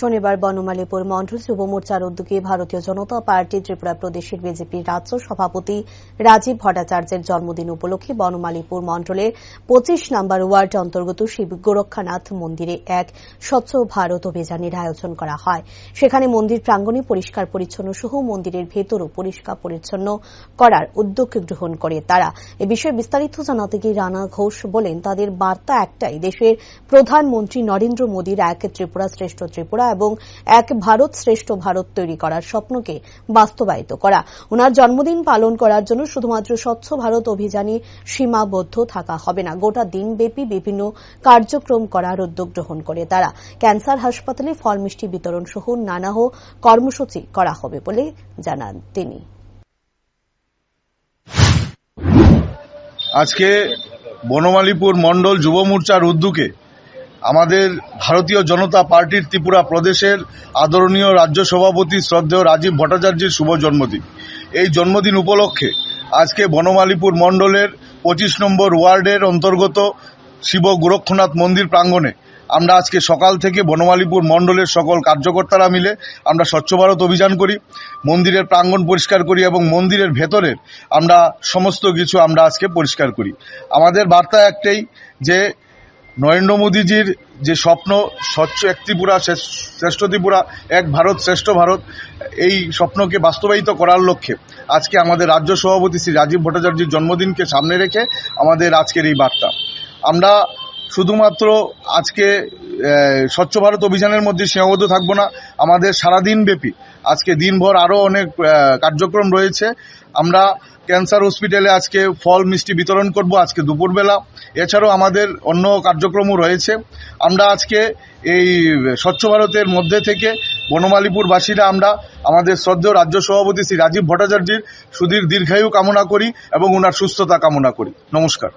শনিবার বনমালীপুর মন্ডল যুব মোর্চার উদ্যোগে ভারতীয় জনতা পার্টি ত্রিপুরা প্রদেশের বিজেপির রাজ্য সভাপতি রাজীব ভট্টাচার্যের জন্মদিন উপলক্ষে বনমালীপুর মন্ডলের পঁচিশ নম্বর ওয়ার্ড অন্তর্গত শিব গোরক্ষনাথ মন্দিরে এক স্বচ্ছ ভারত অভিযানের আয়োজন করা হয়। সেখানে মন্দির প্রাঙ্গণে পরিষ্কার পরিচ্ছন্ন সহ মন্দিরের ভেতরও পরিষ্কার পরিচ্ছন্ন করার উদ্যোগ গ্রহণ করে তারা। এ বিষয়ে বিস্তারিত জানাতে গিয়ে রানা ঘোষ বলেন, তাদের বার্তা একটাই, দেশের প্রধানমন্ত্রী নরেন্দ্র মোদীর এক ত্রিপুরা শ্রেষ্ঠ ত্রিপুরা এবং এক ভারত শ্রেষ্ঠ ভারত তৈরি করার স্বপ্নকে বাস্তবায়িত করা। ওনার জন্মদিন পালন করার জন্য শুধুমাত্র স্বচ্ছ ভারত অভিযানে সীমাবদ্ধ থাকা হবে না। গোটা দিনব্যাপী বিভিন্ন কার্যক্রম করার উদ্যোগ গ্রহণ করে তারা। ক্যান্সার হাসপাতালে ফল মিষ্টি বিতরণ সহ নানাহ কর্মসূচি করা হবে বলে জানান তিনি। আজকে বনমালীপুর মণ্ডল যুব মোর্চার উদ্যোগে আমাদের ভারতীয় জনতা পার্টির ত্রিপুরা প্রদেশের আদরণীয় রাজ্য সভাপতি শ্রদ্ধেয় রাজীব ভট্টাচার্যের শুভ জন্মদিন। এই জন্মদিন উপলক্ষে আজকে বনমালীপুর মণ্ডলের পঁচিশ নম্বর ওয়ার্ডের অন্তর্গত শিব গোরক্ষনাথ মন্দির প্রাঙ্গণে আমরা আজকে সকাল থেকে বনমালীপুর মণ্ডলের সকল কার্যকর্তারা মিলে আমরা স্বচ্ছ ভারত অভিযান করি, মন্দিরের প্রাঙ্গণ পরিষ্কার করি এবং মন্দিরের ভেতরের আমরা সমস্ত কিছু আমরা আজকে পরিষ্কার করি। আমাদের বার্তা একটাই যে নরেন্দ্র মোদীজির যে স্বপ্ন, স্বচ্ছ এক ত্রিপুরা, শ্রেষ্ঠ- ত্রিপুরা, এক ভারত, শ্রেষ্ঠ ভারত, এই স্বপ্নকে বাস্তবায়িত করার লক্ষ্যে আজকে আমাদের রাজ্য সভাপতি শ্রী রাজীব ভট্টাচার্যের জন্মদিনকে সামনে রেখে আমাদের আজকের এই বার্তা। আমরা শুধুমাত্র আজকে স্বচ্ছ ভারত অভিযানের মধ্যে সীমাবদ্ধ থাকব না। আমাদের সারাদিন ব্যাপী। আজকে দিনভর আরও অনেক কার্যক্রম রয়েছে। আমরা ক্যান্সার হসপিটালে আজকে ফল, মিষ্টি বিতরণ করব আজকে দুপুরবেলা। এছাড়াও আমাদের অন্য কার্যক্রমও রয়েছে। আমরা আজকে এই স্বচ্ছ ভারতের মধ্যে থেকে বনমালীপুরবাসীরা আমরা আমাদের শ্রদ্ধেয় রাজ্য সভাপতি শ্রী রাজীব ভট্টাচার্যের সুদীর দীর্ঘায়ু কামনা করি এবং ওনার সুস্থতা কামনা করি। নমস্কার।